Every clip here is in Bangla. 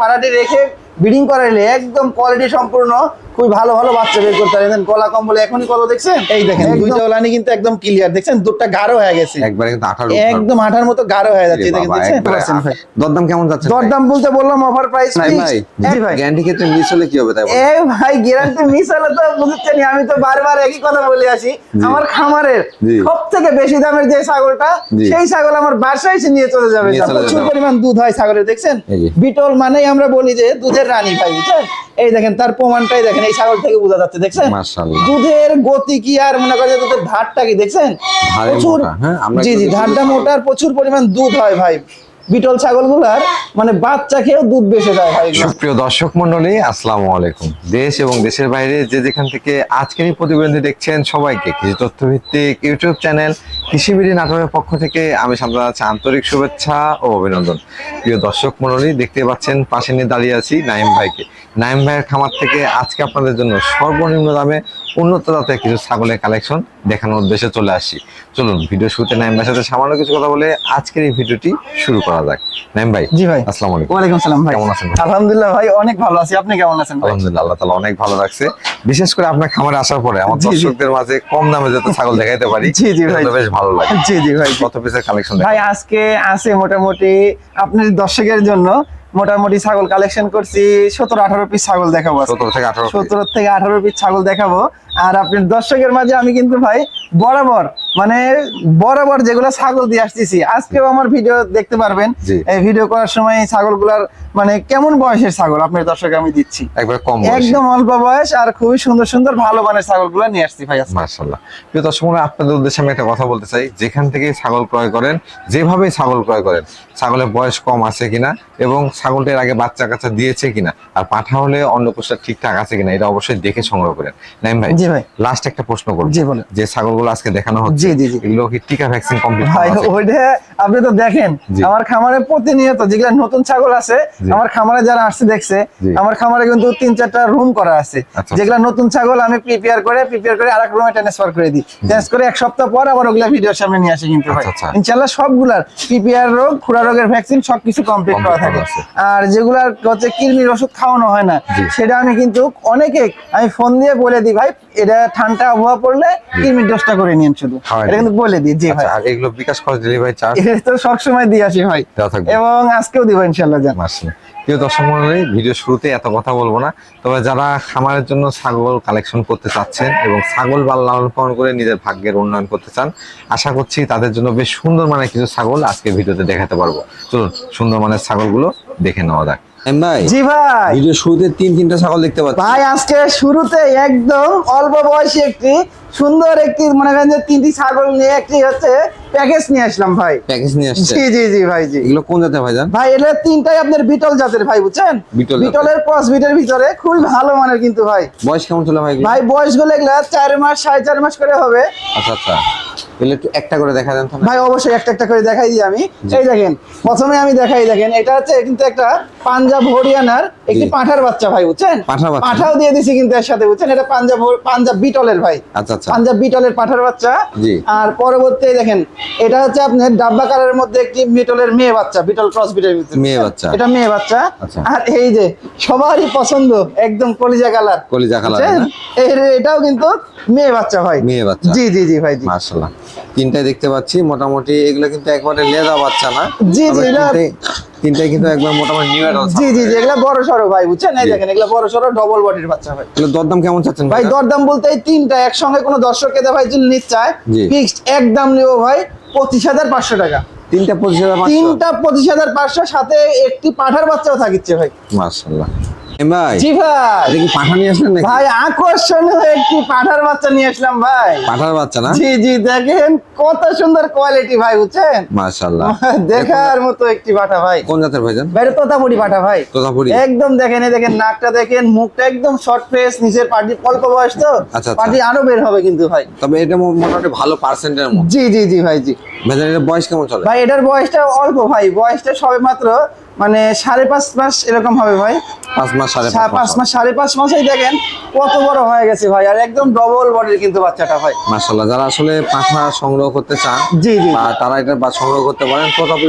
পাড়াটি রেখে ব্রিডিং করাইলে একদম কোয়ালিটি সম্পূর্ণ খুবই ভালো ভালো বাচ্চা বের করতে পারেন গলা কম্বলে এখনই কত দেখছেন? এই দেখেন দুইটা ওলানি কিন্তু একদম ক্লিয়ার দেখছেন দুধটা গাঢ় হয়ে গেছে। একবারে কিন্তু আঠারো একদম আঠার মতো গাঢ় হয়ে যাচ্ছে দেখেন দেখছেন? দরদাম কেমন যাচ্ছে দরদাম বলতে বললাম অফার প্রাইস নাই ভাই ভাই। গ্যারান্টি ক্ষেত্রে মিস হলে কি হবে তাই বলো? এ ভাই গ্যারান্টি মিস হলে তো বুঝছেন আমি তো বারবার একই কথা বলে আসি। আমার খামারের জি। সব থেকে বেশি দামের যে ছাগলটা সেই ছাগল আমার বাসায় এসে নিয়ে চলে যাবে প্রচুর পরিমাণ দুধ হয় ছাগলের দেখছেন? বিটল মানেই আমরা বলি যে দুধের রানী ভাই বুঝছেন? এই দেখেন তার প্রমাণটাই দেখেন এই ছাগল থেকে বোঝা যাচ্ছে দেখছেন? দুধের গতি কি আর মনে করেন দুধের ধারটা কি দেখছেন? প্রচুর হ্যাঁ, জি জি ধারটা মোটার আর প্রচুর পরিমাণ দুধ হয় ভাই। বিটল ছাগলগুলার মানে বাচ্চা খেয়েও দুধ বেশি যায় ভাই। সুপ্রিয় দর্শক মন্ডলী, আসসালামু আলাইকুম। দেশ এবং দেশের বাইরে যে যেখান থেকে আজকের এই প্রতিবেদনটি দেখছেন সবাইকে, কৃষি তথ্যভিত্তিক ইউটিউব চ্যানেল কৃষিবিড়ি নাটকের পক্ষ থেকে আমি সান্ত্বনা জানাচ্ছি আন্তরিক শুভেচ্ছা ও অভিনন্দন। প্রিয় দর্শক মন্ডলী, দেখতে পাচ্ছেন, পাশে নিয়ে দাঁড়িয়ে আছি নাইম ভাইকে। নাইম ভাইয়ের খামার থেকে আজকে আপনাদের জন্য সর্বনিম্ন দামে উন্নত জাতের কিছু ছাগলের কালেকশন দেখানোর উদ্দেশ্যে চলে আসি। চলুন ভিডিও শুরুতে নাইম ভাইয়ের সাথে সামান্য কিছু কথা বলে আজকের এই ভিডিওটি শুরু করা যাক। নাইম ভাই জি ভাই। আসসালামু আলাইকুম। ওয়ালাইকুম সালাম ভাই। কেমন আছেন আলহামদুলিল্লাহ ভাই অনেক ভালো আছি। আপনি কেমন আছেন আলহামদুলিল্লাহ আল্লাহ তালা অনেক ভালো রাখছে। বিশেষ করে আপনার খামারে আসার পরে আমার। দর্শকদের মাঝে কম দামে যাতে ছাগল দেখাইতে পারি জি, জি ভাই। বেশ ভালো লাগে। জি জি ভাই। কত পিসের কালেকশন ভাই আজকে আছে মোটামুটি আপনার দর্শকের জন্য মোটামুটি ছাগল কালেকশন করছি সতেরো আঠারো পিস ছাগল দেখাবো সতেরো থেকে আঠারো পিস ছাগল দেখাবো। আর আপনার দর্শকের মাঝে আমি কিন্তু ভাই বরাবর মানে বরাবর যেগুলো ছাগল দিয়ে আসতেছি আজকেও আমার ভিডিও দেখতে পারবেন। এই ভিডিও করার সময় ছাগলগুলার মানে কেমন বয়সের ছাগল? আপনার দর্শক আমি দিচ্ছি। একবার কম একদম অল্প বয়স আর খুবই সুন্দর সুন্দর ভালো মানের ছাগলগুলো নিয়ে আসছি ভাই। মার্শাল্লাহ প্রিয় দর্শক আপনাদের উদ্দেশ্যে আমি একটা কথা বলতে চাই। যেখান থেকে ছাগল ক্রয় করেন যেভাবে ছাগল ক্রয় করেন ছাগলের বয়স কম আছে কিনা এবং ছাগলটির আগে বাচ্চা কাচ্চা দিয়েছে কিনা আর পাঠা হলে অন্নকোষটা ঠিকঠাক আছে কিনা এটা অবশ্যই দেখে সংগ্রহ করেন। নাইম ভাই জি ভাই। লাস্ট একটা প্রশ্ন করব। জি বলেন। যে ছাগলগুলো আজকে দেখানো হচ্ছে জি, জি। এগুলো কি টিকা ভ্যাকসিন কমপ্লিট ভাই ওইটা আপনি তো দেখেন আমার খামারে প্রতিনিয়ত যেগুলা নতুন ছাগল আছে আমার খামারে যারা আসছে দেখছে আমার খামারে কিন্তু তিন চারটা রুম করা আছে। আচ্ছা, যেগুলা নতুন ছাগল আমি প্রিপেয়ার করে প্রিপেয়ার করে আরেক রুমে ট্রান্সফার করে দিই। ট্রান্সফার করে এক সপ্তাহ পর আবার ওগুলা ভিডিওর সামনে নিয়ে আসি কিন্তু ভাই। আচ্ছা, আচ্ছা। সবগুলার পিপিআর রোগ খুরা রোগের ভ্যাকসিন সবকিছু কমপ্লিট করা করা থাকে। আর যেগুলার হচ্ছে কৃমির ওষুধ খাওয়ানো হয় না সেটা আমি কিন্তু অনেকে আমি ফোন দিয়ে বলে দিই ভাই এটা ঠান্ডা আবহাওয়া পড়লে কৃমির দশটা করে নিন শুধু। এটা কিন্তু বলে দিই জি ভাই। আচ্ছা আর এগুলো বিকাশ খরচ ডেলিভারি চার্জ এটা তো সবসময় দিয়ে আসি ভাই। এবং আজকেও দিব ইনশাল্লাহ জান। মাসে প্রিয় দর্শক মন্ডলী ভিডিও শুরুতে এত কথা বলব না। তবে যারা খামারের জন্য ছাগল কালেকশন করতে চাচ্ছেন এবং ছাগল বা লালন পালন করে নিজের ভাগ্যের উন্নয়ন করতে চান আশা করছি তাদের জন্য বেশ সুন্দর মানের কিছু ছাগল আজকে ভিডিওতে দেখাতে পারব। চলুন সুন্দর মানের ছাগলগুলো দেখে নেওয়া যাক। ভাই জি ভাই। ভিডিও শুরুতে তিন তিনটা ছাগল দেখতে পাচ্ছি। ভাই আজকে শুরুতে একদম অল্প বয়সী একটি সুন্দর একটি মনে করেন যে তিনটি ছাগল নিয়ে একটি হচ্ছে প্যাকেজ নিয়ে আসলাম ভাই। প্যাকেজ নিয়ে আসছে? জি জি জি ভাই জি। এগুলো কোন জাতের ভাইজান ভাই এটা তিনটাই আপনার বিটল জাতের ভাই বুঝছেন? বিটলের ক্রস বিটের ভিতরে খুবই ভালো মানের কিন্তু ভাই। বয়স কেমন চলে ভাই ভাই বয়সগুলো এগুলা চার মাস সাড়ে চার মাস করে হবে। আচ্ছা আচ্ছা। এগুলো একটু একটা করে দেখা তো ভাই অবশ্যই একটা একটা করে দেখাই দিই আমি। এই দেখেন প্রথমে আমি দেখাই দেখেন এটা হচ্ছে কিন্তু একটা পাঞ্জাব হরিয়ানার একটি। পাঠার বাচ্চা ভাই বুঝছেন? পাঠাও দিয়ে দিছি কিন্তু এর সাথে বুঝছেন? এটা পাঞ্জাব পাঞ্জাব বিটলের ভাই। আচ্ছা পাঞ্জাব বিটলের পাঠার বাচ্চা। জি। আর পরবর্তী দেখেন এটা হচ্ছে আপনার ডাব্বা কালারের মধ্যে একটি বিটলের মেয়ে বাচ্চা বিটল ক্রস বিটের মেয়ে বাচ্চা। এটা মেয়ে বাচ্চা। আচ্ছা। আর এই যে সবারই পছন্দ একদম কলিজা কালার। কলিজা কালার এটাও কিন্তু মেয়ে বাচ্চা ভাই মেয়ে বাচ্চা। জি জি জি ভাই জি। মাশাআল্লাহ। তিনটাই দেখতে পাচ্ছি মোটামুটি এগুলো কিন্তু একবারে লেদা বাচ্চা না। জি, জি, তিনটাই- কিন্তু একবার মোটামুটি নিউ অ্যাডাল্ট জি জি জি এগুলা বড় সড়ো ভাই বুঝছেন? এই দেখেন এগুলা বড় সড়ো ডবল বডির বাচ্চা ভাই। এগুলো দরদাম কেমন চাচ্ছেন ভাই? দরদাম বলতে এই তিনটা একসঙ্গে কোনো দর্শক কেদা ভাই যদি নিতে চায়। ফিক্সড একদম নিব ভাই পঁচিশ হাজার পাঁচশো টাকা। তিনটা পঁচিশ হাজার তিনটা পঁচিশ হাজার পাঁচশো সাথে একটি পাঠার বাচ্চাও থাকিচ্ছে ভাই। মাশাআল্লাহ। ভাই জি ভাই। এটা কি পাঠা নিয়ে আসলেন নাকি? ভাই আকর্ষণীয় একটি পাঠার বাচ্চা নিয়ে আসলাম ভাই। পাঠার বাচ্চা না? জি জি দেখেন কত সুন্দর কোয়ালিটি ভাই বুঝছেন? মাশাআল্লাহ। দেখার মতো একটি পাঠা ভাই। কোন জাতের ভাইজান বাইরে তোতাপুরি পাঠা ভাই। তোতাপুরি। একদম দেখেন এই দেখেন নাকটা দেখেন মুখটা একদম শর্ট ফেস নিচের পাটি অল্প বয়স তো আচ্ছা, আচ্ছা। পাটি আরও বের হবে কিন্তু ভাই। তবে এটা মোটামুটি ভালো পার্সেন্টের মধ্যে জি জি জি ভাই জি। ভাইজান এটা বয়স কেমন চলে? ভাই এটার বয়সটা অল্প ভাই বয়সটা সবে মাত্র মানে সাড়ে পাঁচ মাস এরকম হবে ভাই। পাঁচ মাস সাড়ে পাঁচ মাস। সাড়ে পাঁচ মাসেই দেখেন কত বড় হয়ে গেছে ভাই আর একদম ডবল বডির কিন্তু বাচ্চাটা ভাই। মাশাল্লাহ যারা আসলে সংগ্রহ করতে চান জি জি। তারা এটা বা সংগ্রহ করতে পারেন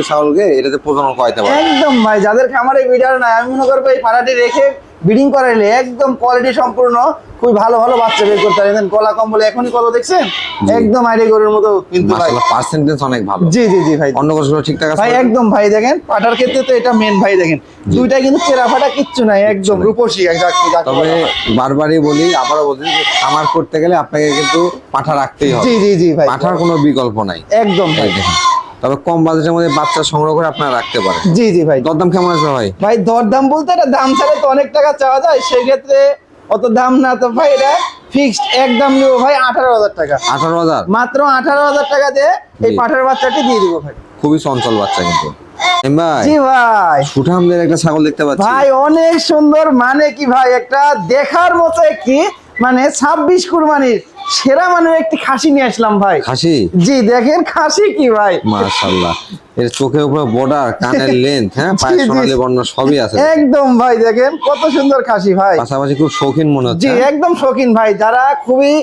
ছাগলকে এটাতে প্রজনন করাইতে পারেন। একদম ভাই যাদের খামারে বিডার নাই আমি মনে করব এই পাড়াটি রেখে ব্রিডিং করাইলে একদম কোয়ালিটি সম্পূর্ণ খুবই ভালো ভালো বাচ্চা বের করতে পারেন কলা কম্বল এখনই কত দেখছেন? একদম আইডি গরুর মতো কিন্তু ভাই। পার্সেন্টেজ অনেক ভালো। জি জি জি ভাই। অন্য কোষগুলো ঠিকঠাক আছে? ভাই একদম ভাই দেখেন পাটার ক্ষেত্রে তো এটা মেন ভাই দেখেন। দুইটা কিন্তু চেরা ফাটা কিচ্ছু নাই একদম রূপসী তবে বারবারই বলি আবারও বলি যে খামার করতে গেলে আপনাকে কিন্তু পাঠা রাখতেই হবে। জি জি জি ভাই। পাঠার কোনো বিকল্প নাই। একদম ভাই। দেখেন। তবে কম বাজেটের মধ্যে বাচ্চা সংগ্রহ করে আপনারা রাখতে পারেন। জি জি ভাই। দরদাম কেমন আসবে ভাই? ভাই দরদাম বলতে এটা দাম ছাড়া তো অনেক টাকা চাওয়া যায় সেই ক্ষেত্রে অত দাম না তো ভাই এটা ফিক্সড একদম নেব ভাই আঠারো হাজার টাকা। আঠারো হাজার? মাত্র আঠারো হাজার টাকা দিয়ে এই। পাঠার বাচ্চাটি দিয়ে দিব ভাই। খুবই চঞ্চল বাচ্চা কিন্তু। ভাই জি ভাই। সুঠামদের একটা ছাগল দেখতে পাচ্ছি। ভাই অনেক সুন্দর মানে কি ভাই একটা দেখার মতো একটি মানে ছাব্বিশ কুরবানির সেরা মানের একটি খাসি নিয়ে আসলাম ভাই। খাসি? জি দেখেন খাসি কি ভাই? মাশাআল্লাহ। এর চোখের উপরে বর্ডার কানের লেন্থ হ্যাঁ? পায়ের। সোনালী বর্ণ সবই আছে। একদম ভাই দেখেন কত সুন্দর খাসি ভাই। পাশাপাশি খুব শৌখিন মনে হচ্ছে জি হ্যাঁ? একদম শৌখিন ভাই যারা খুবই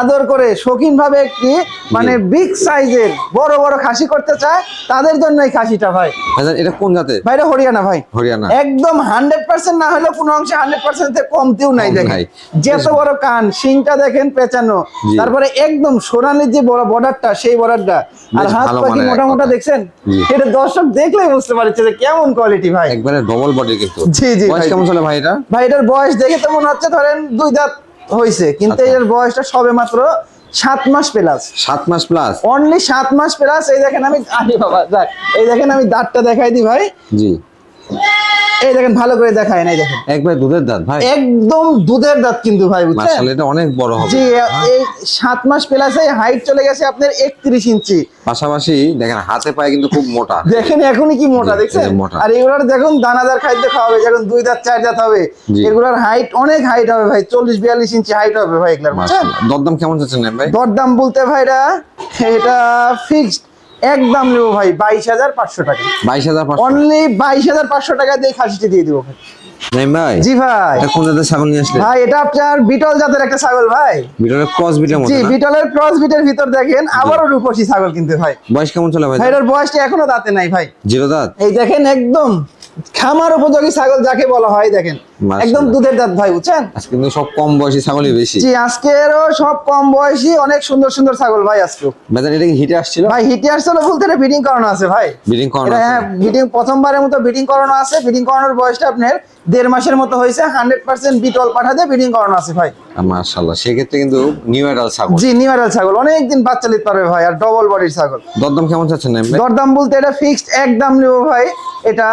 আদর করে শৌখিন ভাবে একটি মানে বিগ সাইজের বড় বড় খাসি করতে চায় তাদের জন্য এই খাসিটা ভাই। ভাইজান, এটা কোন জাতের? ভাইরা হরিয়ানা ভাই। হরিয়ানা। একদম হান্ড্রেড পার্সেন্ট না হলেও কোনো অংশে হান্ড্রেড পার্সেন্ট কমতেও নাই দেখেন। যেত বড় কান শিংটা দেখেন পেঁচানো। তারপরে একদম সোনালির যে বড় বর্ডারটা সেই বর্ডারটা আর হাত পাখি মোটা মোটা দেখছেন? জি। এটা দর্শক দেখলেই বুঝতে পারছে যে কেমন কোয়ালিটি ভাই। একবারে ডবল বডি কিন্তু। জি, জি, বয়স ভাই। কেমন চলে ভাই এটা? ভাই এটার বয়স দেখে তো মনে হচ্ছে ধরেন দুই দাঁত হয়েছে কিন্তু আচ্ছা। এর বয়সটা সবে মাত্র সাত মাস প্লাস সাত মাস প্লাস অনলি সাত মাস প্লাস এই দেখেন আমি আরে বাবা যাক। এই দেখেন আমি দাঁতটা দেখাই দিই ভাই। জি। এই দেখেন ভালো করে দেখায় নাই দেখেন। একবারে দুধের দাঁত ভাই। একদম দুধের দাঁত কিন্তু ভাই বুঝছেন? এটা অনেক বড় হবে। জি এই সাত মাস প্লাসে হাইট চলে গেছে আপনার একত্রিশ ইঞ্চি। পাশাপাশি দেখেন হাতে পায়ে কিন্তু খুব মোটা। দেখেন এখনই কি মোটা দেখছেন। আর এগুলোর দেখুন দানাদার খাদ্য খাওয়াবে যখন দুই দাঁত চার দাঁত হবে। এগুলোর হাইট অনেক হাইট হবে ভাই চল্লিশ বিয়াল্লিশ ইঞ্চি হাইট হবে ভাই এগুলোর বুঝছেন? দরদাম কেমন যাচ্ছে না ভাই? দরদাম বলতে ভাইরা এটা ফিক্সড একদম নেব ভাই বাইশ হাজার পাঁচশো টাকা। বাইশ হাজার অনলি বাইশ হাজার পাঁচশো টাকা দিয়ে খাসিটি দিয়ে দিব ভাই। ভাই? জি ভাই। কোন জাতের ছাগল নিয়ে আসলে? ভাই এটা আপনার বিটল জাতের একটা ছাগল ভাই। ভিতরে ক্রস বিটের মতো জি বিটলের ক্রস বিটের ভিতর দেখেন আবারও রূপসী ছাগল কিন্তু ভাই। বয়স কেমন চলে ভাই এটার বয়সটা এখনও দাঁতে নাই ভাই। জিরো দাঁত? এই দেখেন একদম খামার উপযোগী ছাগল যাকে বলা হয় দেখেন। একদম দুধের দাঁত ভাই বুঝছেন? আজকে কিন্তু সব কম বয়সী ছাগলই বেশি। জি আজকেরও সব কম বয়সী অনেক সুন্দর সুন্দর ছাগল ভাই আজকে ভাইজান এটা কি হিটে আসছিল? ভাই হিটে আসলে বলতে এটা ব্রিডিং করানো আছে ভাই। বিডিং করানো আছে? হ্যাঁ ব্রিডিং প্রথমবারের মতো ব্রিডিং করানো আছে। ব্রিডিং করানোর বয়সটা আপনার দেড় মাসের মতো হয়েছে। হান্ড্রেড পার্সেন্ট বিটল পাঠাতে ব্রিডিং করানো আছে ভাই। মাশাআল্লাহ। সেক্ষেত্রে কিন্তু নিউ অ্যাডাল ছাগল। জি নিউরাল ছাগল। অনেকদিন বাচ্চা নিতে পারবে ভাই আর ডবল বডির ছাগল। দরদাম কেমন চাচ্ছেন না দরদাম বলতে এটা ফিক্সড একদম নেব ভাই। এটা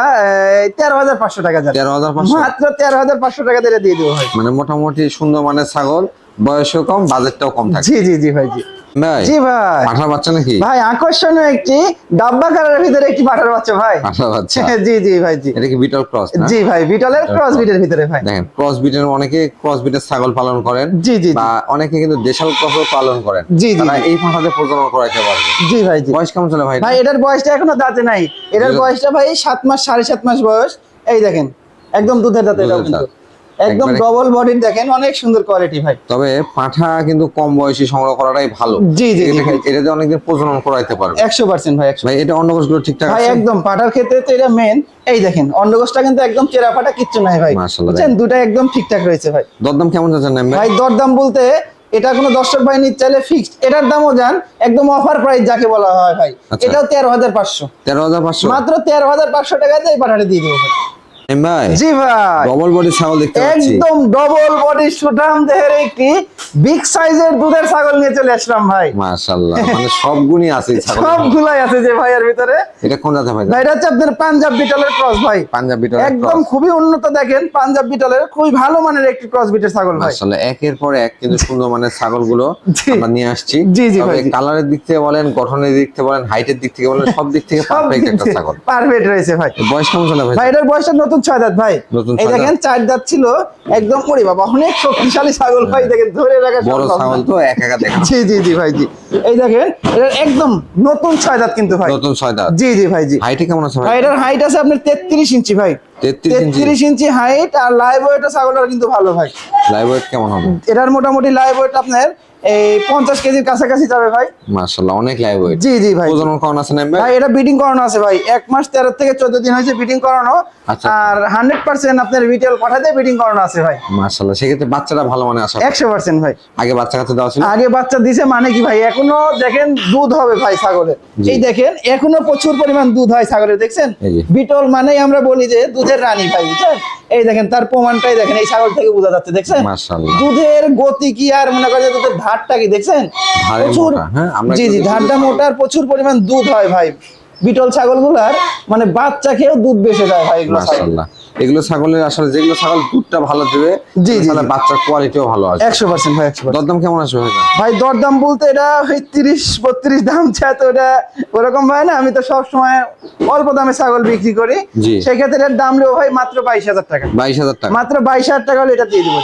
তেরো হাজার পাঁচশো টাকা যাবে তেরো হাজার মাত্র তেরো হাজার পাঁচশো টাকা দিয়ে দিয়ে দেবো ভাই। মানে মোটামুটি সুন্দর মানের ছাগল বয়সও কম বাজেটটাও কম থাকে। জি জি জি ভাই জি। জি ভাই। পাঠার বাচ্চা নাকি? ভাই আকর্ষণীয় একটি ডাব্বা কালারের ভিতরে একটি পাঠার বাচ্চা ভাই। পাঠার বাচ্চা। জি জি ভাই জি। এটা কি বিটল ক্রস না? জি ভাই বিটলের ক্রস বিটের ভিতরে ভাই। দেখেন ক্রস বিটের অনেকে ক্রস বিটের ছাগল পালন করেন জি জি। বা অনেকে কিন্তু দেশাল ক্রসও পালন করেন। জি, জি, তারা জি। এই পাঠাতে প্রজনন করাইতে পারবে জি ভাই জি। বয়স কেমন চলে ভাই ভাই এটার বয়সটা এখনও দাঁতে নাই। এটার বয়সটা ভাই সাত মাস সাড়ে সাত মাস বয়স। এই দেখেন একদম দুধের দাঁত এটাও কিন্তু। একদম ডবল বডির দেখেন অনেক সুন্দর কোয়ালিটি ভাই। তবে পাঠা কিন্তু কম বয়সী সংগ্রহ করাটাই ভালো। জি, জি, এটা-। এটাতে অনেকদিন প্রজনন করাইতে পারবে। একশো পার্সেন্ট ভাই একশো। ভাই এটা অন্য কোষগুলো ঠিকঠাক ভাই একদম পাটার ক্ষেত্রে তো এটা মেন এই দেখেন অন্ডকোষটা কিন্তু একদম চেরা ফাটা কিচ্ছু নাই ভাই। বুঝছেন? দুটা একদম ঠিকঠাক রয়েছে ভাই। দরদাম কেমন যাচ্ছেন ভাই ভাই দরদাম বলতে এটা কোনো দর্শক ভাই নিতে চাইলে ফিক্সড এটার দামও জান একদম অফার প্রাইস যাকে বলা হয় ভাই। আচ্ছা। এটাও তেরো হাজার পাঁচশো। তেরো হাজার পাঁচশো? মাত্র তেরো হাজার পাঁচশো টাকা দিয়ে এই পাঠাটা দিয়ে দেবো ভাই। ভাই? জি ভাই। ডবল বডি ছাগল দেখতে পাচ্ছি। একদম ডবল বডি সুঠাম দেহের একটি বিগ সাইজের দুধের ছাগল নিয়ে চলে আসলাম ভাই। মাশাআল্লাহ মানে সব গুণই আছে এই সবগুলাই আছে যে ভাইয়ের ভিতরে। এটা কোন জাতের ভাই? ভাই এটা হচ্ছে আপনার পাঞ্জাব বিটলের ক্রস ভাই। পাঞ্জাব বিটল একদম খুবই উন্নত দেখেন পাঞ্জাব বিটলের খুবই ভালো মানের একটি ক্রস বিটের ছাগল ভাই। মাশাআল্লাহ একের পর এক কিন্তু সুন্দর মানের ছাগলগুলো জি। আমরা নিয়ে আসছি। জি, জি, ভাই, কালারের দিক থেকে বলেন গঠনের দিক থেকে বলেন হাইটের দিক থেকে বলেন সব দিক থেকে পারফেক্ট একটা ছাগল। পারফেক্ট রয়েছে ভাই। বয়স কেমন চলে ভাই? ভাই এটার বয়সটা নতুন ছয় দাঁত ভাই। এই দেখেন চার দাঁত ছিল একদম ওরে বাবা অনেক শক্তিশালী ছাগল ভাই দেখেন ধরে রাখা বড় ছাগল তো এক একা দেখা। জি জি জি ভাই জি। এই দেখেন এটা একদম নতুন ছয় দাঁত কিন্তু ভাই। নতুন ছয় দাঁত। জি জি ভাই জি। হাইটে কেমন আছে ভাই? এটার হাইট আছে আপনার তেত্রিশ ইঞ্চি ভাই। 33 ইঞ্চি। তেত্রিশ ইঞ্চি হাইট আর লাইভ ওয়েট ছাগলটার কিন্তু ভালো ভাই। লাইভ ওয়েট কেমন হবে? এটার মোটামুটি লাইভ ওয়েট আপনার এই পঞ্চাশ কেজির কাছাকাছি যাবে ভাই। মাশাআল্লাহ অনেক লাইভ ওয়েট জি জি ভাই। প্রজনন করানো আছে না ভাই এটা বিডিং করানো আছে ভাই। এক মাস তেরো থেকে চোদ্দ দিন হয়েছে বিডিং করানো। আচ্ছা। আর হান্ড্রেড পার্সেন্ট আপনার রিটেল পাঠাতে বিডিং করানো আছে ভাই। মাশাআল্লাহ সেক্ষেত্রে বাচ্চাটা ভালো মানে আসা একশো পার্সেন্ট ভাই। আগে বাচ্চা কাছে দেওয়া ছিল? আগে বাচ্চা দিছে মানে কি ভাই? এখনও দেখেন দুধ হবে ভাই ছাগলের। এই দেখেন এখনও প্রচুর পরিমাণ দুধ হয় ছাগলের দেখছেন? বিটল মানেই আমরা বলি যে দুধের রানী ভাই বুঝছেন? এই দেখেন তার প্রমাণটাই দেখেন এই ছাগল থেকে বোঝা যাচ্ছে দেখছেন? দুধের গতি কি আর মনে করেন দুধের ধারটা কি দেখছেন? প্রচুর হ্যাঁ, জি জি ধারটা মোটার আর প্রচুর পরিমাণ দুধ হয় ভাই। বিটল ছাগলগুলার মানে বাচ্চা খেয়েও দুধ বেশি যায় ভাই এগুলো এগুলো ছাগলের আসলে যেগুলো ছাগল দুধটা ভালো দেবে জি, জি, বাচ্চার কোয়ালিটিও ভালো আছে একশো পার্সেন্ট ভাই একশো দরদাম কেমন আছে ভাই? ভাই দরদাম বলতে এটা ওই তিরিশ বত্রিশ দাম ছাত ওটা এটা ওরকম ভাই না আমি তো সব সময় অল্প দামে ছাগল বিক্রি করি। সেক্ষেত্রে এর দাম নেব ভাই মাত্র বাইশ হাজার টাকা। বাইশ হাজার টাকা। মাত্র বাইশ হাজার টাকা হলে এটা দিয়ে দেবো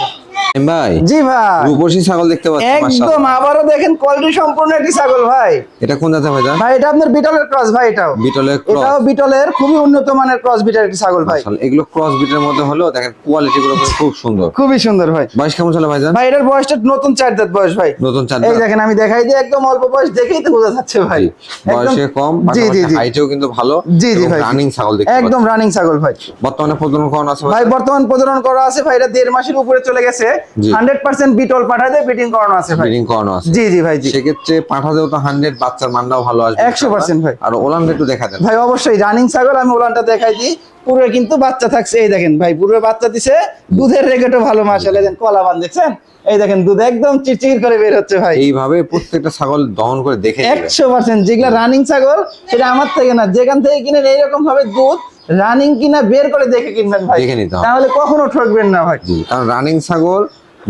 ভাই জি ভাই। রূপসী ছাগল দেখতে পাচ্ছি একদম আবারও দেখেন কোয়ালিটি সম্পূর্ণ একটি ছাগল ভাই। এটা কোন জাতের ভাই ভাই এটা আপনার বিটলের ক্রস ভাই এটাও। বিটলের ক্রস এটাও বিটলের খুবই উন্নত মানের ক্রস বিটের একটি ছাগল ভাই। এগুলো ক্রস বিটের মধ্যে হলেও দেখেন কোয়ালিটি গুলো খুব সুন্দর। খুবই সুন্দর ভাই। বয়স কেমন চলে ভাই ভাই এটার বয়সটা নতুন চার দাঁত বয়স ভাই। নতুন চার এই দেখেন আমি দেখাই দিই একদম অল্প বয়স দেখেই তো বোঝা যাচ্ছে ভাই। বয়সে কম জি জি জি। হাইটেও কিন্তু ভালো জি জি ভাই। রানিং ছাগল দেখতে একদম রানিং ছাগল ভাই। বর্তমানে প্রজনন করানো আছে ভাই ভাই? বর্তমান প্রজনন করা আছে ভাই এটা দেড় মাসের উপরে চলে গেছে। জি। হান্ড্রেড পার্সেন্ট বিটল পাঠাতে বিটিং করানো আছে ভাই। ব্রিডিং করানো আছে। জি জি ভাই জি। সেক্ষেত্রে পাঠাতেও তো হান্ড্রেড বাচ্চার মানটাও ভালো আসবে 100% ভাই। আর ওলান একটু দেখা দেন। ভাই অবশ্যই রানিং ছাগল আমি ওলানটা দেখাই দিই। পুরো কিন্তু বাচ্চা থাকছে এই দেখেন ভাই পুরো বাচ্চা দিছে। দুধের রেগেটও ভালো মাসালে দেন কলা বান দেখছেন? এই দেখেন দুধ একদম চিরচির করে বের হচ্ছে ভাই। এইভাবে প্রত্যেকটা ছাগল দহন করে দেখে নেবেন। একশো পার্সেন্ট যেগুলা রানিং ছাগল সেটা আমার থেকে না যেখান থেকে কিনে এইরকম ভাবে দুধ রানিং কিনা বের করে দেখে কিনবেন ভাই দেখে নিতে হবে। তাহলে কখনো ঠকবেন না ভাই কারণ রানিং ছাগল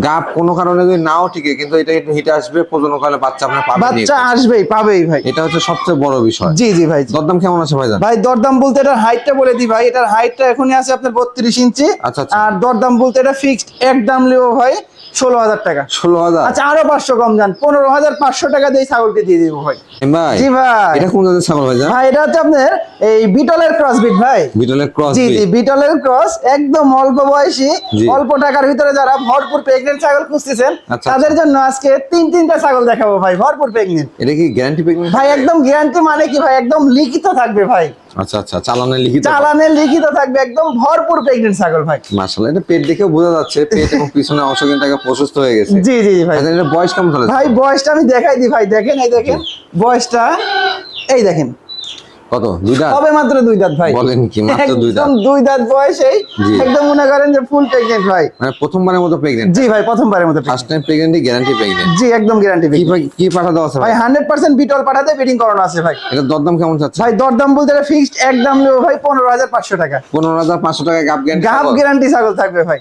গাপ কোনো কারণে যদি নাও টিকে কিন্তু এটা একটু হিটে আসবে প্রজননকালে বাচ্চা আপনার পাবেন বাচ্চা আসবেই পাবেই ভাই। এটা হচ্ছে সবচেয়ে বড় বিষয়। জি জি ভাই দরদাম কেমন আছে ভাইজান? ভাই দরদাম বলতে এটার হাইটটা বলে দিই ভাই এটার হাইটটা এখনই আছে আপনার বত্রিশ ইঞ্চি। আচ্ছা, আচ্ছা। আর দরদাম বলতে এটা ফিক্সড এক দাম লিও ভাই ষোলো হাজার টাকা। ষোলো হাজার? আচ্ছা আরও পাঁচশো কম যান পনেরো হাজার পাঁচশো টাকা দিয়ে ছাগলকে দিয়ে দিব ভাই। ভাই জি ভাই। এটা কোন জাতের ছাগল ভাইজান? ভাই এটা হচ্ছে আপনার এই বিটলের ক্রস বিট ভাই। বিটলের ক্রস জি জি বিটলের ক্রস একদম অল্প বয়সী অল্প টাকার ভিতরে যারা ভরপুর প্রেগনেন্ট ছাগল খুঁজতেছেন আচ্ছা, তাদের জন্য আজকে তিন তিনটা ছাগল দেখাবো ভাই ভরপুর প্রেগনেন্ট এটা কি গ্যারান্টি প্রেগনেন্ট ভাই একদম গ্যারান্টি মানে কি ভাই একদম লিখিত থাকবে ভাই। আচ্ছা আচ্ছা চালানে লিখিত চালানে লিখিত থাকবে একদম ভরপুর প্রেগনেন্ট ছাগল ভাই। মাশাআল্লাহ এটা পেট দেখেও বোঝা যাচ্ছে পেট এবং পিছনের অংশ কিন্তু প্রশস্ত হয়ে গেছে। জি জি জি ভাই। আচ্ছা, এটা বয়স কেমন চলে? ভাই বয়সটা আমি দেখাই দিই ভাই দেখেন এই দেখেন বয়সটা এই দেখেন। কত? দুই দাঁত? কবে মাত্র দুই দাঁত ভাই। বলেন কি, মাত্র দুই দাঁত? একদম দুই দাঁত বয়সেই জি। একদম মনে করেন যে ফুল প্রেগনেন্ট ভাই। মানে প্রথমবারের মতো প্রেগনেন্ট জি ভাই প্রথমবারের মতো ফার্স্ট টাইম গ্যারান্টি প্রেগনেন্ট জি একদম গ্যারান্টি কি কি পাঠা দেওয়া আছে ভাই? ভাই হান্ড্রেড পার্সেন্ট বিটল পাঠাতে বিডিং করানো আছে ভাই। এটা দরদাম কেমন চাচ্ছে? ভাই দরদাম বলতে ফিক্সড একদম নেব ভাই পনেরো হাজার পাঁচশো টাকা। পনেরো হাজার পাঁচশো টাকা গাপ গ্যারান্টি গাব গ্যারান্টি ছাগল থাকবে ভাই।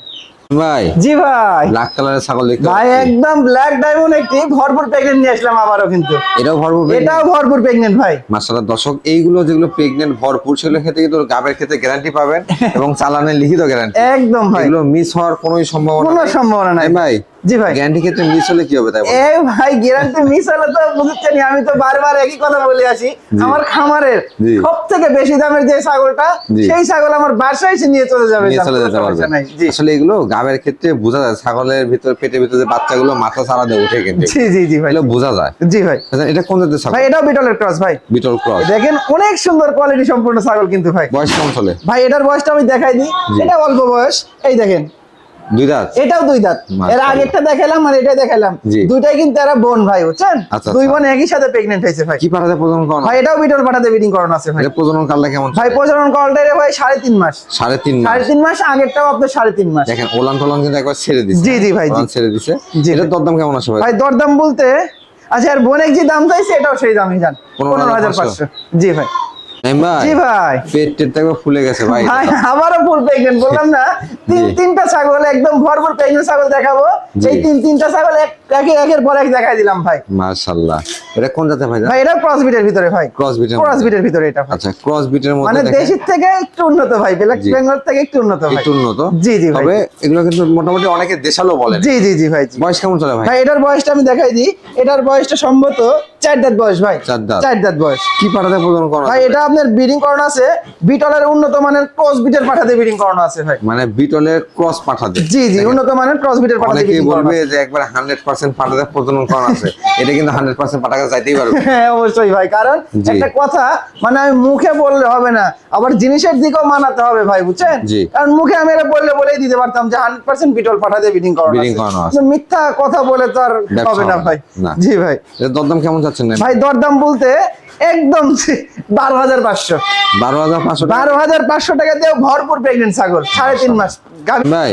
ভাই জি ভাই। ব্ল্যাক কালারের ছাগল দেখতে ভাই একদম ব্ল্যাক ডায়মন্ড একটি ভরপুর প্রেগনেন্ট নিয়ে আসলাম আবারও কিন্তু। এটাও ভরপুর এটাও ভরপুর প্রেগনেন্ট ভাই। মাশাআল্লাহ দর্শক এইগুলো যেগুলো প্রেগনেন্ট ভরপুর সেগুলো খেতে কিন্তু গাবের ক্ষেত্রে গ্যারান্টি পাবেন এবং চালানের লিখিত গ্যারান্টি একদম ভাই। এগুলো মিস হওয়ার কোনো সম্ভাবনা কোনো সম্ভাবনা নাই। ভাই জি ভাই। গ্যারান্টি ক্ষেত্রে মিস হলে কি হবে তাই? এ ভাই গ্যারান্টি মিস হলে তো বুঝছেন আমি তো বারবার একই কথা বলে আসি। আমার খামারের সব থেকে বেশি দামের যে ছাগলটা সেই ছাগল আমার বাসায় এসে নিয়ে চলে যাবে। নিয়ে চলে যেতে পারবে। আসলে এগুলো গাবের ক্ষেত্রে বোঝা যায় ছাগলের ভিতর পেটের ভিতরে যে বাচ্চাগুলো মাথা ছাড়া দিয়ে উঠে কিন্তু। জি জি জি ভাই। বোঝা যায়। জি ভাই। আচ্ছা, এটা কোন জাতের ছাগল? ভাই এটাও বিটলের ক্রস ভাই। বিটল ক্রস। দেখেন অনেক সুন্দর কোয়ালিটি সম্পূর্ণ ছাগল কিন্তু ভাই। বয়স কম চলে? ভাই এটার বয়সটা আমি দেখাই দিই এটা অল্প বয়স। এই দেখেন দুই দাঁত? এটাও দুই দাঁত। এর আগেরটা দেখালাম আর এটা দেখালাম। দুইটাই কিন্তু এরা বোন ভাই বুঝছেন? আচ্ছা, দুই আচ্ছা। বোন একই সাথে প্রেগনেন্ট হয়েছে ভাই। কি পাঠাতে প্রজনন করানো? ভাই এটাও বিটল পাঠাতে বিডিং করানো আছে ভাই। প্রজনন কালটা কেমন? ভাই প্রজনন কলটা রে ভাই সাড়ে তিন মাস। সাড়ে তিন মাস। সাড়ে তিন মাস আগেরটাও আপনার সাড়ে তিন মাস। দেখেন ওলান টোলান কিন্তু একবার ছেড়ে দিচ্ছে জি, জি ভাই, ছেড়ে দিছে। জি দরদাম কেমন আছে ভাই? ভাই দরদাম বলতে আচ্ছা আর বোনের যে দাম চাইছে এটাও সেই দামই জান পনেরো হাজার পাঁচশো। জি ভাই। জি ভাই। পেট টেট ফুলে গেছে ভাই। আবারও ফুল প্রেগনেন্ট বললাম না তিন তিনটা ছাগল একদম ভরপুর প্রেগনেন্ট ছাগল দেখাবো। এই তিন তিনটা ছাগল এক একে একের পর এক দেখাই দিলাম ভাই। মাশাআল্লাহ। এটা কোন জাতের ভাই ভাই এটা ক্রস বিটের ভিতরে ভাই। ক্রস বিটের ক্রস বিটের ভিতরে এটা আচ্ছা ক্রস বিটের মধ্যে মানে থেকে একটু উন্নত ভাই ব্ল্যাক বেঙ্গল থেকে একটু উন্নত ভাই। একটু উন্নত। জি, জি ভাই। তবে এগুলো কিন্তু মোটামুটি অনেকে দেশালো বলেন। জি জি জি ভাই বয়স কেমন চলে ভাই? ভাই এটার বয়সটা আমি দেখাই দিই। এটার বয়সটা সম্ভবত চার দাঁত বয়স ভাই। চার দাঁত। চার দাঁত বয়স। কি পাঠাতে প্রদান করা ভাই এটা আপনার ব্রিডিং করানো আছে। বিটলের উন্নত মানের ক্রস বিটের পাঠাতে ব্রিডিং করানো আছে ভাই। মানে বিটলের ক্রস জি জি উন্নত মানের ক্রস বিটের পাঠাতে অনেকেই বলবে যে একবার হান্ড্রেড পার্সেন্ট পাঠাতে প্রজনন করা আছে। এটা কিন্তু হান্ড্রেড পার্সেন্ট পাঠাতে যাইতেই পারবে। হ্যাঁ অবশ্যই ভাই কারণ একটা কথা মানে আমি মুখে বললে হবে না আবার জিনিসের দিকেও মানাতে হবে ভাই বুঝছেন। কারণ মুখে আমি এটা বললে বলেই দিতে পারতাম যে হান্ড্রেড পার্সেন্ট বিটল পাঠাতে ব্রিডিং করানো আছে। মিথ্যা কথা বলে তো আর হবে না ভাই। জি ভাই। দরদাম কেমন যাচ্ছে ভাই দরদাম বলতে একদম বারো হাজার পাঁচশো। বারো হাজার পাঁচশো বারো হাজার পাঁচশো টাকা দিয়ে ভরপুর প্রেগনেন্ট ছাগল সাড়ে তিন মাস।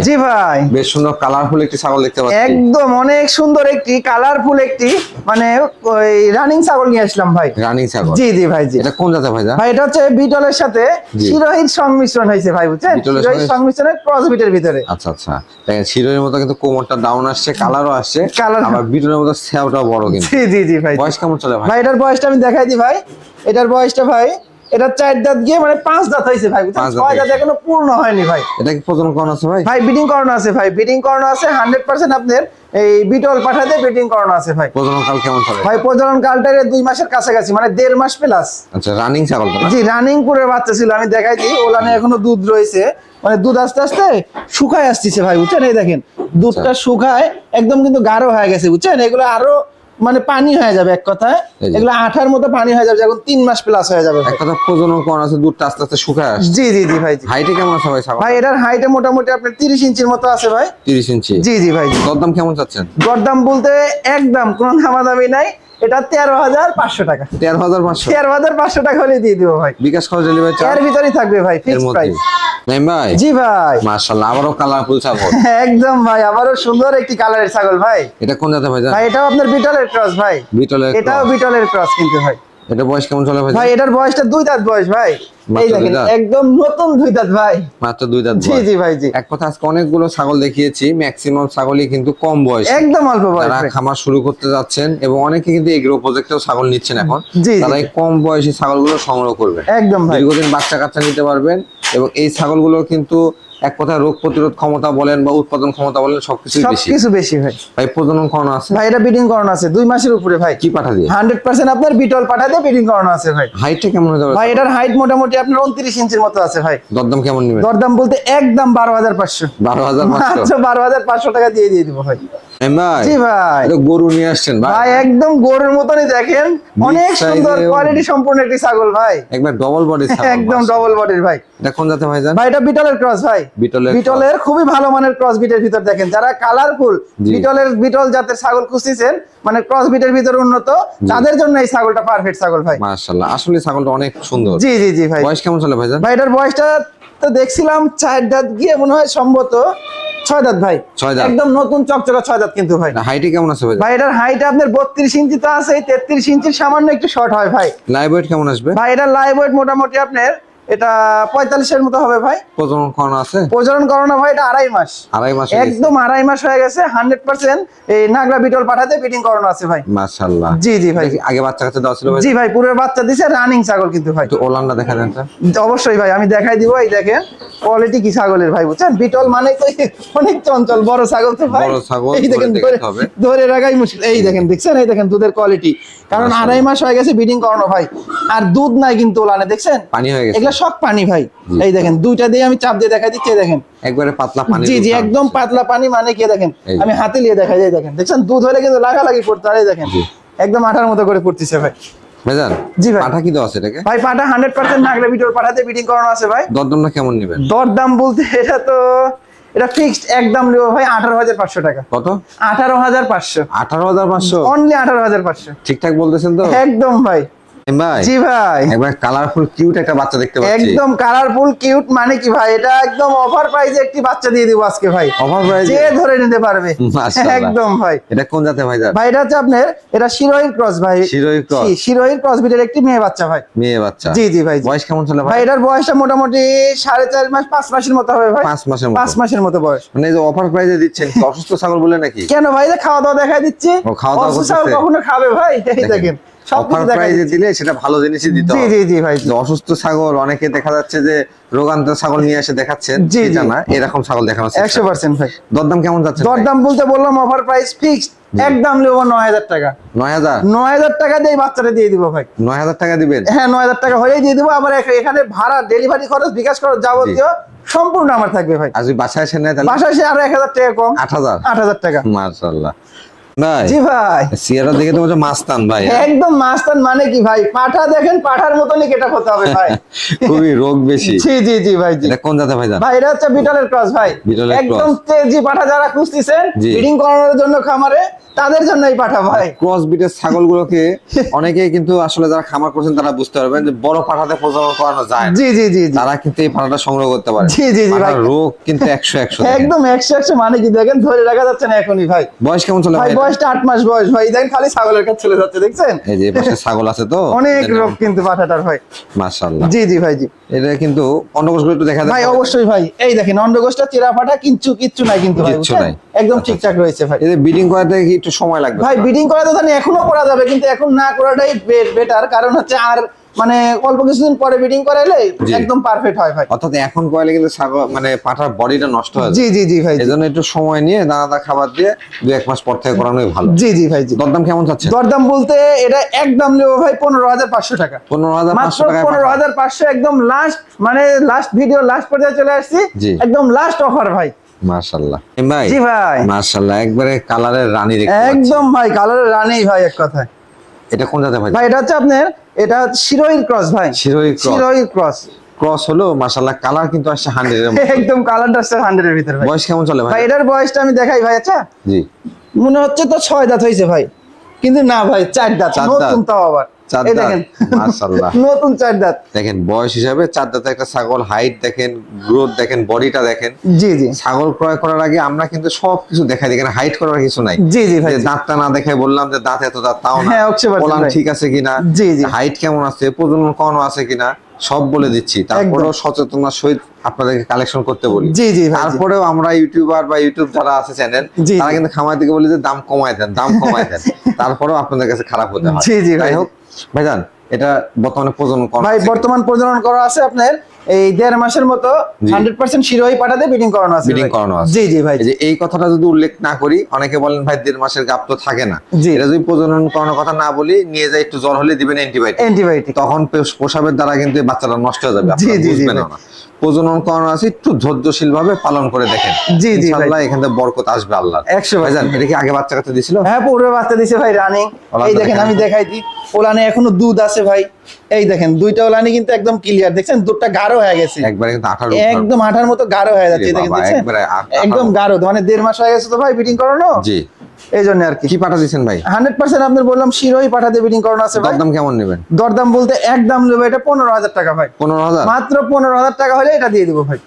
জি ভাই। বেশ সুন্দর কালারফুল একটি ছাগল দেখতে পাচ্ছি। একদম অনেক সুন্দর একটি কালারফুল একটি মানে ওই রানিং ছাগল নিয়ে আসলাম ভাই। রানিং ছাগল। জি জি ভাই জি। এটা কোন জাতের ভাই ভাই এটা হচ্ছে বিটলের সাথে। শিরোহিত সংমিশ্রণ হয়েছে ভাই বুঝছেন? শিরোহিত সংমিশ্রণের ক্রস বিটের ভিতরে। আচ্ছা আচ্ছা। দেখেন শিরোর মতো কিন্তু কোমরটা ডাউন আসছে কালারও আসছে। Colour- আবার বিটলের মতো স্যাবটাও বড় কিন্তু। জি জি জি ভাই বয়স কেমন চলে ভাই? ভাই এটার বয়সটা আমি দেখাই দিই ভাই। এটার বয়সটা ভাই এটা চার দাঁত গিয়ে মানে পাঁচ দাঁত হয়েছে ভাই ছয় দাঁত এখনও পূর্ণ হয়নি ভাই। এটা কি প্রজনন করানো আছে ভাই? ভাই বিডিং করানো আছে ভাই বিডিং করানো আছে হান্ড্রেড পার্সেন্ট আপনার এই বিটল পাঠাতে বিডিং করানো আছে ভাই। প্রজনন কাল কেমন চলে? ভাই প্রজনন কালটারে দুই মাসের কাছাকাছি মানে দেড় মাস প্লাস আচ্ছা রানিং ছাগল না? জি রানিং করে বাচ্চা ছিল আমি দেখাই দিই ওলানে এখনও দুধ রয়েছে। মানে দুধ আস্তে আস্তে শুকায় আসতেছে ভাই বুঝছেন? এই দেখেন দুধটা আচ্ছা। শুকায় একদম কিন্তু গাঢ় হয়ে গেছে বুঝছেন? এগুলো আরও মানে পানি হয়ে যাবে এক কথায়। এগুলো আঠার মতো পানি হয়ে যাবে যখন তিন মাস প্লাস হয়ে যাবে। এক কথা প্রজনন কোন আছে দুধটা আস্তে আস্তে শুকায় আসছে। জি জি জি ভাই হাইটে কেমন আছে ভাই সাহেব ভাই এটার হাইটে মোটামুটি আপনার তিরিশ ইঞ্চির মতো আছে ভাই। তিরিশ ইঞ্চি। জি জি ভাই দরদাম কেমন চাচ্ছেন? দরদাম বলতে একদম কোনো দামাদামি নাই। এটা তেরো হাজার পাঁচশো টাকা। তেরো হাজার পাঁচশো? তেরো হাজার পাঁচশো টাকা হলে দিয়ে দিবো ভাই। বিকাশ খরচ ডেলিভারি এর ভিতরেই থাকবে ভাই ফিক্সড প্রাইস ভাই? জি ভাই। মাশাআল্লাহ আবারো কালারফুল ছাগল। একদম ভাই আবারো সুন্দর একটি কালারের ছাগল ভাই। এটা কোন জাতের ভাই ভাই এটাও আপনার বিটলের ক্রস ভাই। বিটলের এটাও বিটলের ক্রস কিন্তু ভাই। এটা বয়স কেমন চলে ভাই ভাই এটার বয়সটা দুই দাঁত বয়স ভাই। এই দেখেন একদম নতুন দুই দাঁত ভাই। মাত্র দুই দাঁত জি জি ভাই জি। এক কথা আজকে অনেকগুলো ছাগল দেখিয়েছি ম্যাক্সিমাম ছাগলই কিন্তু কম বয়স একদম অল্প বয়স যারা। খামার শুরু করতে যাচ্ছেন এবং অনেকে কিন্তু এগ্রো প্রজেক্টেও ছাগল নিচ্ছেন এখন। তারা এই কম বয়সী ছাগলগুলো সংগ্রহ করবে। একদম ভাই। দীর্ঘদিন বাচ্চা কাচ্চা নিতে পারবেন এবং এই ছাগলগুলো কিন্তু এক কথা রোগ প্রতিরোধ ক্ষমতা বলেন বা উৎপাদন ক্ষমতা বলেন সবকিছু বেশি। সবকিছু বেশি ভাই। ভাই প্রজনন করণ আছে? ভাই এটা ব্রিডিং করানো আছে। দুই মাসের উপরে ভাই। কি পাঠা দিয়ে? হান্ড্রেড পার্সেন্ট আপনার বিটল পাঠা দিয়ে ব্রিডিং করানো আছে ভাই। হাইটটা কেমন হবে ভাই এটার হাইট মোটামুটি আপনার উনত্রিশ ইঞ্চির মতো আছে ভাই। দরদাম কেমন নেবেন? দরদাম বলতে একদম বারো হাজার পাঁচশো। বারো হাজার পাঁচশো? মাত্র বারো হাজার পাঁচশো টাকা দিয়ে দিয়ে দিব ভাই। জি ভাই। গরু নিয়ে আসছেন ভাই। ভাই একদম গরুর মতনই দেখেন। অনেক size সুন্দর কোয়ালিটি সম্পূর্ণ একটি ছাগল ভাই। একবার ডবল বডি একদম ডবল বডির ভাই। এটা কোন জাতের ভাই ভাই এটা বিটলের ক্রস ভাই। বিটলের বিটলের খুবই ভালো মানের ক্রস বিটের ভিতর দেখেন। যারা কালারফুল বিটলের বিটল জাতের ছাগল খুঁজতেছেন মানে ক্রস বিটের ভিতর উন্নত তাদের জন্য এই ছাগলটা পারফেক্ট ছাগল ভাই। মাশাআল্লাহ। আসলে ছাগলটা অনেক সুন্দর। জি জি জি ভাই। বয়স কেমন চলে ভাই জান? ভাই এটার বয়সটা তো দেখছিলাম চার দাঁত গিয়ে মনে হয় সম্ভবত ছয় দাঁত ভাই। ছয় দাঁত। একদম নতুন চকচকা ছয় দাঁত কিন্তু ভাই। হাইটে কেমন আছে ভাই? ভাই এটার হাইট আপনার বত্রিশ ইঞ্চি তো আছে তেত্রিশ ইঞ্চির সামান্য একটু শর্ট হয় ভাই। লাইভ ওয়েট কেমন আসবে? ভাই এটা লাইভ ওয়েট মোটামুটি আপনার এটা পঁয়তাল্লিশের মতো হবে ভাই। প্রজনন করানো আছে? প্রজনন করোনা ভাই এটা আড়াই মাস। আড়াই মাস একদম আড়াই মাস হয়ে গেছে হান্ড্রেড পার্সেন্ট এই নাগরা বিটল পাঠাতে বিটিং করানো আছে ভাই। মাশাআল্লাহ। জি জি ভাই। আগে বাচ্চা কাচ্চা দেওয়া ছিল জি ভাই পুরো বাচ্চা দিছে রানিং ছাগল কিন্তু ভাই। একটু ওলানটা দেখা দেন অবশ্যই ভাই আমি দেখাই দিব এই দেখেন কোয়ালিটি কি ছাগলের ভাই বুঝছেন? বিটল মানে তো অনেক চঞ্চল বড় ছাগল তো ভাই। বড় ছাগল, এই দেখেন। ধরে রাখাই মুশকিল। এই দেখেন দেখছেন? এই দেখেন দুধের কোয়ালিটি কারণ আড়াই মাস হয়ে গেছে বিডিং করানো ভাই। আর দুধ নাই কিন্তু ওলানে দেখছেন? পানি হয়ে গেছে। সব পানি ভাই। এই দেখেন দুইটা দিয়ে আমি চাপ দিয়ে দেখা দিচ্ছি দেখেন। একবারে পাতলা পানি জি জি একদম পাতলা পানি মানে কি দেখেন আমি হাতে নিয়ে দেখা যায় দেখেন। দেখছেন দুধ হলে কিন্তু লাগালাগি করতে আর এই দেখেন একদম আঠার মতো করে পড়তেছে ভাই। ভাইজান জি ভাই। পাঠা কি দেওয়া আছে এটাকে? ভাই পাটা হান্ড্রেড পার্সেন্ট নাগরা ভিডিওর পাঠাতে বিডিং করানো আছে ভাই। দরদামটা কেমন নেবেন? বলতে এটা তো এটা ফিক্সড একদম নেব ভাই আঠারো হাজার পাঁচশো টাকা। কত? আঠারো হাজার পাঁচশো। আঠারো হাজার পাঁচশো। অনলি আঠারো হাজার পাঁচশো। ঠিকঠাক বলতেছেন তো? একদম ভাই। ভাই? জি ভাই। একবার কালারফুল কিউট একটা বাচ্চা দেখতে পাচ্ছি। একদম কালারফুল কিউট মানে কি ভাই? এটা একদম অফার প্রাইসে একটি বাচ্চা দিয়ে দিব আজকে ভাই। অফার প্রাইস যে ধরে নিতে পারবে। একদম ভাই। এটা কোন জাতে ভাই ভাই এটা হচ্ছে আপনার এটা শিরোহির ক্রস ভাই। শিরোহী cross? শিরোহির ক্রস বিটের একটি মেয়ে বাচ্চা ভাই। মেয়ে বাচ্চা। জি জি ভাই বয়স কেমন ভাই? এটার বয়সটা মোটামুটি সাড়ে চার মাস পাঁচ মাসের মতো হবে ভাই। পাঁচ মাসের মতো। পাঁচ মাসের মতো বয়স। মানে যে অফার প্রাইসে দিচ্ছেন অসুস্থ ছাগল বলে নাকি? কেন ভাই খাওয়া দাওয়া দেখাই দিচ্ছি? খাওয়া দাওয়া কখনো খাবে ভাই? এই দেখেন। অফার কিছু দেখাই প্রাইসে দিচ্ছি। দিলে সেটা ভালো জিনিসই দিতে হবে। জি জি ভাই অসুস্থ ছাগল অনেকে দেখা যাচ্ছে যে রোগান্ত ছাগল নিয়ে এসে দেখাচ্ছেন জি, না এরকম ছাগল দেখানো একশো পার্সেন্ট ভাই। দরদাম কেমন যাচ্ছে দরদাম বলতে বললাম অফার প্রাইস ফিক্সড একদম নেব নয় হাজার টাকা। নয় হাজার? নয় হাজার টাকা দিয়ে বাচ্চাটা দিয়ে দিব ভাই। নয় হাজার টাকা দিবেন? হ্যাঁ নয় হাজার টাকা হলেই দিয়ে দিব। আবার এখানে ভাড়া ডেলিভারি খরচ বিকাশ খরচ যাবতীয় সম্পূর্ণ আমার থাকবে ভাই। বাসায় এসে নেয় তাহলে? বাসায় এসে আরও এক হাজার টাকা কম। আট হাজার। আট হাজার টাকা। মার্শাল্লাহ ভাই জি ভাই। সিয়ারা দেখে তো মাস্তান ভাই? একদম মাস্তান মানে কি ভাই? পাঠা দেখেন পাঠার মতনই কেটা হবে ভাই। খুবই রোগ বেশি। জি জি জি ভাই জি। এটা কোন জাতে ভাই ভাই এটা হচ্ছে বিটলের ক্রস ভাই। একদম তেজি পাঠা যারা খুঁজতেছেন ব্রিডিং করানোর জন্য খামারে তাদের জন্য এই পাঠা ভাই। ক্রস বিটের ছাগলগুলোকে অনেকে কিন্তু আসলে যারা খামার করছেন তারা বুঝতে পারবেন যে বড় পাঠাতে প্রজনন করানো যায় জি জি জি তারা কিন্তু এই পাঠাটা সংগ্রহ করতে পারে। জি, জি, জি, ভাই। রোগ কিন্তু একশো একশো। একদম একশো একশো মানে কি দেখেন ধরে রাখা যাচ্ছে না এখনই ভাই। বয়স কেমন চলে ভাই বয়সটা আট মাস বয়স ভাই দেখেন খালি ছাগলের কাছে চলে যাচ্ছে দেখছেন? এই যে পাশে ছাগল আছে তো অনেক রোগ কিন্তু পাঠাটার ভাই মাশাআল্লাহ। জি জি ভাই জি এটা কিন্তু একটু দেখা ভাই অবশ্যই ভাই। এই দেখেন অন্ডকোষটা চেরা ফাটা কিচ্ছু কিচ্ছু নাই কিন্তু ভাই কিচ্ছু নাই। একদম ঠিকঠাক রয়েছে ভাই। এদের ব্রিডিং করাতে একটু সময় লাগবে। ভাই বিডিং করা তো জানি এখনও করা যাবে কিন্তু এখন না করাটাই বেটার কারণ হচ্ছে আর মানে অল্প কিছুদিন পরে বিডিং করাইলে একদম পারফেক্ট হয় ভাই। অর্থাৎ এখন কয়লে কিন্তু মানে পাঠার বডিটা নষ্ট হয় জি জি জি ভাই এজন্য একটু সময় নিয়ে দানাদার খাবার দিয়ে দু এক মাস পর থেকে করানোই ভালো। জি জি ভাই জি। দরদাম কেমন যাচ্ছে? দরদাম বলতে এটা একদম নেব ভাই পনেরো হাজার পাঁচশো টাকা। পনেরো হাজার পাঁচশো টাকায় পনেরো। হাজার পাঁচশো একদম লাস্ট মানে লাস্ট ভিডিও লাস্ট পর্যায়ে চলে আসছি। একদম লাস্ট অফার ভাই। মাশাআল্লাহ। ভাই জি ভাই। মাশাআল্লাহ একবারে কালারের রানী। একদম ভাই কালারের রানেই ভাই এক কথায়। এটা কোন জাতের ভাই? ভাই এটা হচ্ছে আপনার এটা শিরোইর ক্রস ভাই। শিরোইর ক্রস। শিরোইর ক্রস। ক্রস হলো মাশাআল্লাহ কালার কিন্তু আসছে 100 এর একদম কালারটা আসছে হান্ড্রেড এর ভিতরে ভাই। বয়স কেমন চলে ভাই? ভাই এটার বয়সটা আমি দেখাই ভাই আচ্ছা? জি। মনে হচ্ছে তো ছয় দাঁত হইছে ভাই। কিন্তু না ভাই চার দাঁত। দাঁত। নতুন তাও আবার। চার এই দাঁত? দেখেন। মাশাআল্লাহ। নতুন চার দাঁত। দেখেন বয়স হিসাবে চার দাঁতের একটা ছাগল হাইট দেখেন গ্রোথ দেখেন বডিটা দেখেন। জি জি। ছাগল ক্রয় করার আগে আমরা কিন্তু সবকিছু দেখাই দিই হাইট করার কিছু নাই। জি জি ভাই। দাঁতটা না দেখে বললাম যে দাঁত এত দাঁত তাও না। হ্যাঁ, অবশ্যই পারছেন বললাম ঠিক আছে কিনা? জি, জি। হাইট কেমন আছে? প্রজনন আছে কিনা? সব বলে দিচ্ছি। তারপরেও সচেতনার সহিত আপনাদেরকে কালেকশন করতে বলি। জি জি তারপরেও আমরা ইউটিউবার বা ইউটিউব যারা আছে চ্যানেল তারা কিন্তু খামার দিকে বলি যে দাম কমায় দেন দাম কমায় দেন। তারপরেও আপনাদের কাছে খারাপ হতে হয়। জি, জি, যাই হোক ভাইজান এটা বর্তমানে প্রজনন করা ভাই বর্তমান প্রজনন করা আছে আপনার এই দেড় মাসের মতো। হান্ড্রেড পার্সেন্ট শিরোহী পাঠাতে বিডিং করানো আছে ভাই। করানো আছে। জি জি ভাই। এই যে এই কথাটা যদি উল্লেখ না করি অনেকে বলেন ভাই দেড় মাসের গাপ তো থাকে না। জি। এটা যদি প্রজনন করানোর কথা না বলি নিয়ে যাই একটু জ্বর হলে দিবেন অ্যান্টিবায়োটিক অ্যান্টিবায়োটিক তখন প্রসাবের দ্বারা কিন্তু বাচ্চাটা নষ্ট হয়ে যাবে জি, জি, জি, প্রজনন করানো আছে একটু ধৈর্যশীল ভাবে পালন করে দেখেন। জি, জি। ইনশাআল্লাহ এখান থেকে বরকত আসবে আল্লাহ একশো ভাই ভাইজান এটা কি আগে বাচ্চা কাছে দিছিল? হ্যাঁ পূর্বে বাচ্চা দিছে ভাই রানিং। এই দেখেন দেখেন। আমি দেখাই দিই। ওলানে এখনও দুধ আছে ভাই। এই দেখেন দুইটা লাইনে কিন্তু একদম ক্লিয়ার দেখছেন? দুধটা গাঢ় হয়ে গেছে। একবারে একদম আঠার মতো গাঢ় হয়ে যাচ্ছে দেখেন একদম গাঢ়। মানে দেড় মাস হয়ে গেছে তো ভাই বিটিং করানো? জি। এই জন্য আর কি। কি পাঠা দিচ্ছেন ভাই? হান্ড্রেড পার্সেন্ট আপনার বললাম শিরোই পাঠাতে বিটিং করানো আছে দরদাম কেমন নেবেন? দরদাম বলতে একদম নেবে এটা পনেরো হাজার টাকা ভাই। পনেরো হাজার? মাত্র পনেরো হাজার টাকা হলে এটা দিয়ে দিবো ভাই।